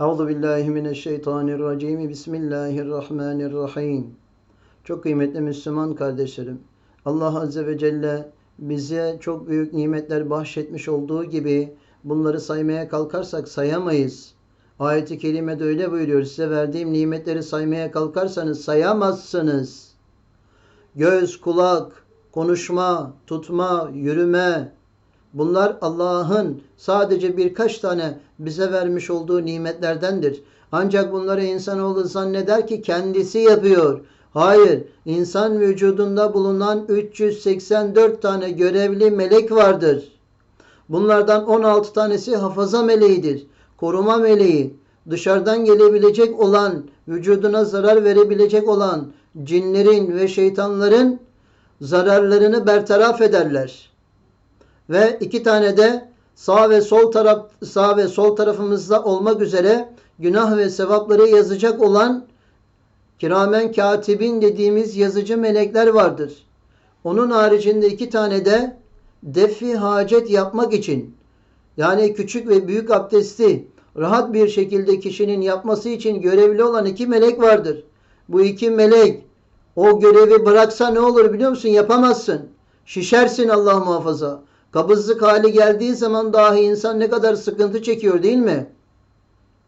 Euzu billahi mineşşeytanirracim. Bismillahirrahmanirrahim. Çok kıymetli Müslüman kardeşlerim. Allah Azze ve Celle bize çok büyük nimetler bahşetmiş olduğu gibi bunları saymaya kalkarsak sayamayız. Ayet-i Kerime'de öyle buyuruyor. Size verdiğim nimetleri saymaya kalkarsanız sayamazsınız. Göz, kulak, konuşma, tutma, yürüme, Bunlar Allah'ın sadece birkaç tane bize vermiş olduğu nimetlerdendir. Ancak bunları insanoğlu zanneder ki kendisi yapıyor. Hayır, insan vücudunda bulunan 384 tane görevli melek vardır. Bunlardan 16 tanesi hafaza meleğidir. Koruma meleği, dışarıdan gelebilecek olan, vücuduna zarar verebilecek olan cinlerin ve şeytanların zararlarını bertaraf ederler ve iki tane de sağ ve sol taraf sağ ve sol tarafımızda olmak üzere günah ve sevapları yazacak olan kiramen katibin dediğimiz yazıcı melekler vardır. Onun haricinde iki tane de defi hacet yapmak için yani küçük ve büyük abdesti rahat bir şekilde kişinin yapması için görevli olan iki melek vardır. Bu iki melek o görevi bıraksa ne olur biliyor musun? Yapamazsın. Şişersin Allah muhafaza. Kabızlık hali geldiği zaman dahi insan ne kadar sıkıntı çekiyor değil mi?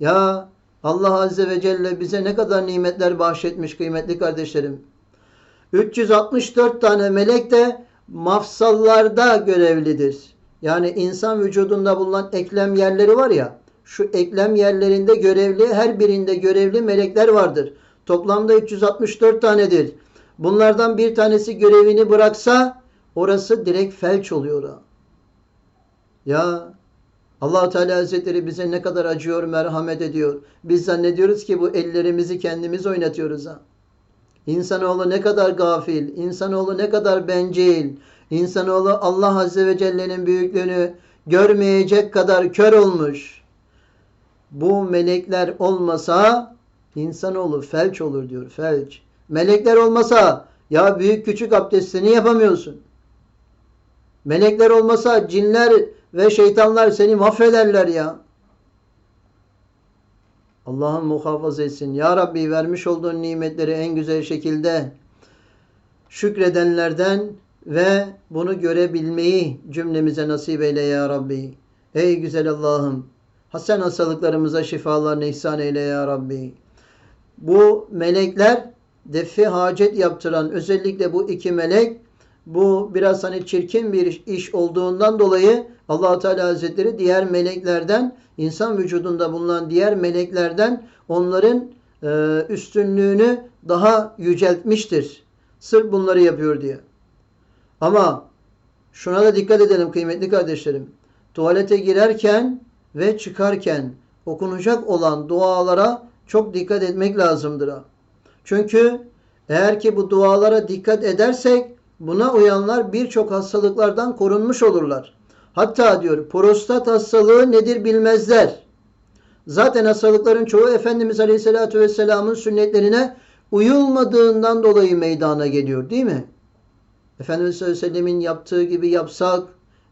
Ya Allah Azze ve Celle bize ne kadar nimetler bahşetmiş kıymetli kardeşlerim. 364 tane melek de mafsallarda görevlidir. Yani insan vücudunda bulunan eklem yerleri var ya, şu eklem yerlerinde görevli, her birinde görevli melekler vardır. Toplamda 364 tanedir. Bunlardan bir tanesi görevini bıraksa orası direkt felç oluyor. Ya allah Teala Hazretleri bize ne kadar acıyor, merhamet ediyor. Biz zannediyoruz ki bu ellerimizi kendimiz oynatıyoruz ha. İnsanoğlu ne kadar gafil, insanoğlu ne kadar bencil, insanoğlu Allah Azze ve Celle'nin büyüklüğünü görmeyecek kadar kör olmuş. Bu melekler olmasa insanoğlu felç olur diyor, felç. Melekler olmasa ya büyük küçük abdestini yapamıyorsun. Melekler olmasa cinler ve şeytanlar seni mahvederler ya. Allah'ın muhafaza etsin. Ya Rabbi vermiş olduğun nimetleri en güzel şekilde şükredenlerden ve bunu görebilmeyi cümlemize nasip eyle ya Rabbi. Ey güzel Allah'ım. Hasen hastalıklarımıza şifalarını ihsan eyle ya Rabbi. Bu melekler defi hacet yaptıran özellikle bu iki melek bu biraz hani çirkin bir iş olduğundan dolayı allah Teala Hazretleri diğer meleklerden, insan vücudunda bulunan diğer meleklerden onların e, üstünlüğünü daha yüceltmiştir. Sırf bunları yapıyor diye. Ama şuna da dikkat edelim kıymetli kardeşlerim. Tuvalete girerken ve çıkarken okunacak olan dualara çok dikkat etmek lazımdır. Çünkü eğer ki bu dualara dikkat edersek buna uyanlar birçok hastalıklardan korunmuş olurlar. Hatta diyor prostat hastalığı nedir bilmezler. Zaten hastalıkların çoğu Efendimiz Aleyhisselatü Vesselam'ın sünnetlerine uyulmadığından dolayı meydana geliyor değil mi? Efendimiz sallallahu aleyhi ve sellemin yaptığı gibi yapsak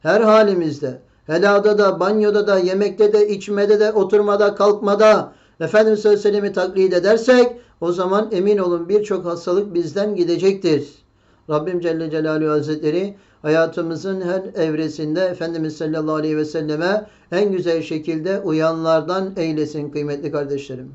her halimizde helada da, banyoda da, yemekte de, içmede de, oturmada, kalkmada Efendimiz sallallahu aleyhi ve sellemi taklit edersek o zaman emin olun birçok hastalık bizden gidecektir. Rabbim Celle Celaluhu Hazretleri hayatımızın her evresinde Efendimiz sallallahu aleyhi ve selleme en güzel şekilde uyanlardan eylesin kıymetli kardeşlerim.